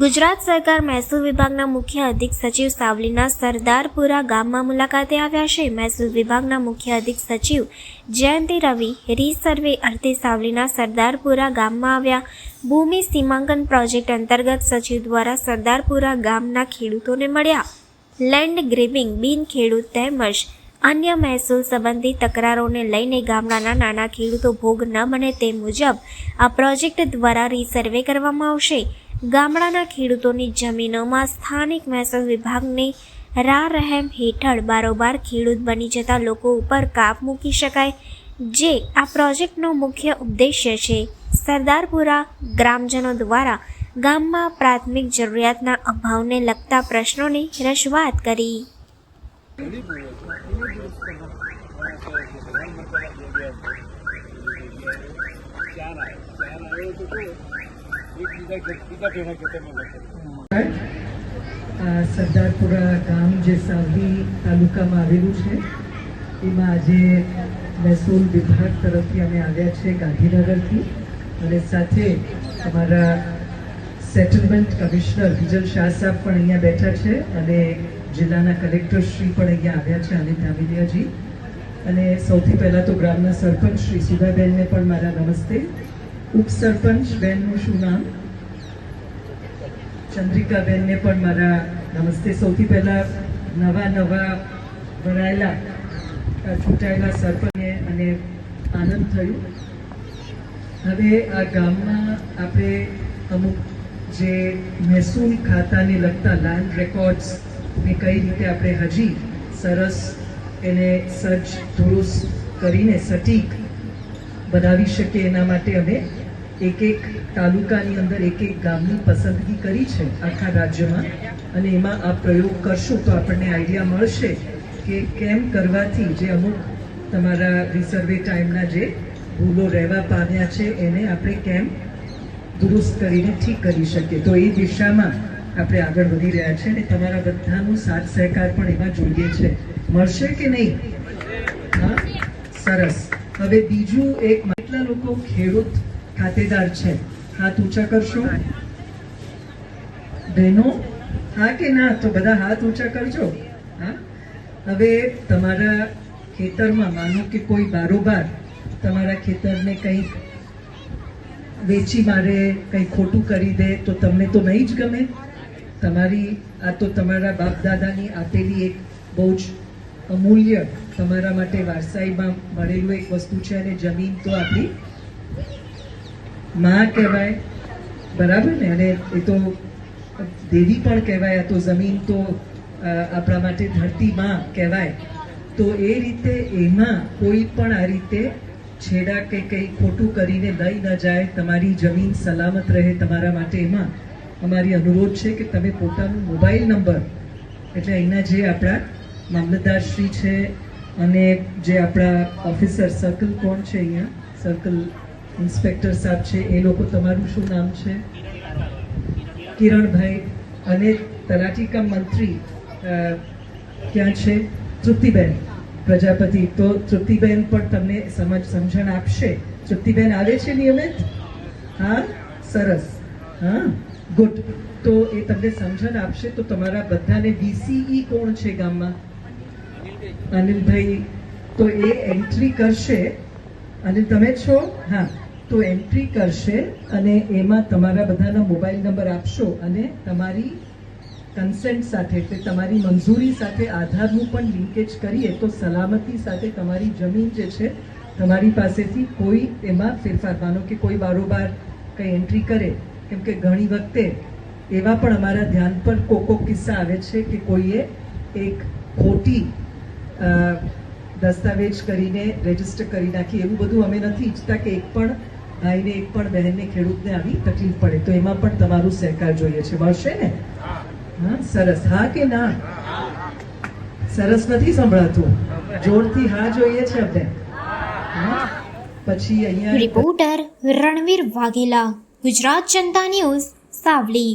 ગુજરાત સરકાર મહેસૂલ વિભાગના મુખ્ય અધિક સચિવ સાવલીના સરદારપુરા ગામમાં મુલાકાતે આવ્યા છે. મહેસૂલ વિભાગના મુખ્ય અધિક સચિવ જયંતિ રવિ રીસર્વે અર્થે સાવલીના સરદારપુરા ગામમાં આવ્યા. ભૂમિ સીમાંકન પ્રોજેક્ટ અંતર્ગત સચિવ દ્વારા સરદારપુરા ગામના ખેડૂતોને મળ્યા. લેન્ડ ગ્રેબિંગ બિન ખેડૂત તેમજ અન્ય મહેસૂલ સંબંધી તકરારોને લઈને ગામડાના નાના ખેડૂતો ભોગ ન બને તે મુજબ આ પ્રોજેક્ટ દ્વારા રીસર્વે કરવામાં આવશે. ગામડાના ખેડૂતોની જમીનોમાં સ્થાનિક મહેસૂલ વિભાગની રા રહેમ હેઠળ બારોબાર ખેડૂત બની જતા લોકો ઉપર કાપ મૂકી શકાય, જે આ પ્રોજેક્ટનો મુખ્ય ઉદ્દેશ્ય છે. સરદારપુરા ગ્રામજનો દ્વારા ગામમાં પ્રાથમિક જરૂરિયાતના અભાવને લગતા પ્રશ્નોની રજૂઆત કરી. આ સરદારપુરા ગામ જે સાવલી તાલુકામાં આવેલું છે, એમાં આજે મહેસૂલ વિભાગ તરફથી અમે આવ્યા છે ગાંધીનગરથી અને સાથે અમારા સેટલમેન્ટ કમિશનર વિજલ શાહ સાહેબ પણ અહીંયા બેઠા છે અને જિલ્લાના કલેક્ટર શ્રી પણ અહીંયા આવ્યા છે અનિત ધામિલિયાજી. અને સૌથી પહેલાં તો ગ્રામના સરપંચ શ્રી સુધાબેનને પણ મારા નમસ્તે. ઉપસરપંચ બેનનું શું નામ? ચંદ્રિકાબેનને પણ મારા નમસ્તે. સૌથી પહેલાં નવા નવા ભરાયેલા ચૂંટાયેલા સરપંચને અને આનંદ થયું. હવે આ ગામમાં આપણે અમુક જે મહેસૂલ ખાતાને લગતા લેન્ડ રેકોર્ડ્સને કઈ રીતે આપણે હજી સરસ એને સજ્જ, દુરુસ્ત કરીને સટીક બનાવી શકીએ એના માટે અમે એક એક તાલુકાની અંદર એક એક ગામની પસંદગી કરી છે આખા રાજ્યમાં. અને એમાં આ પ્રયોગ કરશું તો આપણને આઈડિયા મળશે કે કેમ કરવાથી જે અમુક તમારા રિસર્વે ટાઈમના જે ભૂલો રહેવા પામ્યા છે, એને આપણે કેમ દુરુસ્ત કરીને ઠીક કરી શકીએ. તો એ દિશામાં આપણે આગળ વધી રહ્યા છે અને તમારા બધાનો સાથ સહકાર પણ એમાં જોઈએ છે. મળશે કે નહીં? હા, સરસ. હવે બીજું એક કેટલા લોકો ખેડૂત ખાતેદાર છે. હાથ ઊંચા કરશો? બહેનો, હા કે ના? તો બધા હાથ ઊંચા કરજો. હા? હવે તમારા ખેતરમાં, માનો કે કોઈ બારોબાર તમારા ખેતરને કંઈ વેચી મારે, કંઈ ખોટું કરી દે, તો તમને તો નહીં જ ગમે? તમારી, આ તો તમારા બાપ દાદાની આપેલી એક બહુ જ અમૂલ્ય, તમારા માટે વારસાઈમાં મળેલું એક વસ્તુ છે અને જમીન તો આપણી માં કહેવાય, બરાબર ને? અને એ તો દેવી પણ કહેવાય તો જમીન તો આપણા માટે ધરતી માં કહેવાય. તો એ રીતે એમાં કોઈ પણ આ રીતે છેડા કે કંઈ ખોટું કરીને લઈ ન જાય, તમારી જમીન સલામત રહે તમારા માટે એમાં. અમારી અનુરોધ છે કે તમે પોતાનું મોબાઈલ નંબર, એટલે અહીંના જે આપણા મામલતદારશ્રી છે અને જે આપણા ઓફિસર, સર્કલ કોણ છે અહીંયા? સર્કલ ઇન્સ્પેક્ટર સાહેબ છે, એ લોકો તમારું શું નામ છે? કિરણભાઈ અને તલાટીકા મંત્રી ક્યાં છે? તૃપ્તિબેન, પ્રજાપતિ. તો તૃપ્તિબેન પણ તમને સમજ, સમજણ આપશે. તૃપ્તિબેન આવે છે નિયમિત? હા? સરસ. હા? ગુડ. તો એ તમને સમજણ આપશે, તો તમારા બધાને વીસીઈ કોણ છે ગામમાં? અનિલભાઈ. તો એ એન્ટ્રી કરશે. અનિલ તમે છો? હા. તો એન્ટ્રી કરશે અને એમાં તમારા બધાના મોબાઈલ નંબર આપશો અને તમારી કન્સેન્ટ સાથે, એટલે તમારી મંજૂરી સાથે આધારનું પણ લિંકેજ કરીએ તો સલામતી સાથે તમારી જમીન જે છે, તમારી પાસેથી કોઈ એમાં ફેરફાર, માનો કે કોઈ બારોબાર કંઈ એન્ટ્રી કરે, કેમ કે ઘણી વખતે એવા પણ અમારા ધ્યાન પર કોકો કિસ્સા આવે છે કે કોઈએ એક ખોટી દસ્તાવેજ કરીને રજિસ્ટર કરી નાખી એવું બધું અમે નથી ઈચ્છતા કે એક પણ ભાઈને એક પણ બહેનને ખેડૂતને આવી તકલીફ પડે. તો એમાં પણ તમારું સહકાર જોઈએ છે. મળશે ને? હા. સરસ. હા કે ના? સરસ નથી સંભળાતું. જોરથી હા જોઈએ છે અમને. પછી અહીંયા રિપોર્ટર રણવીર વાઘેલા ગુજરાત જનતા ન્યૂઝ સાવલી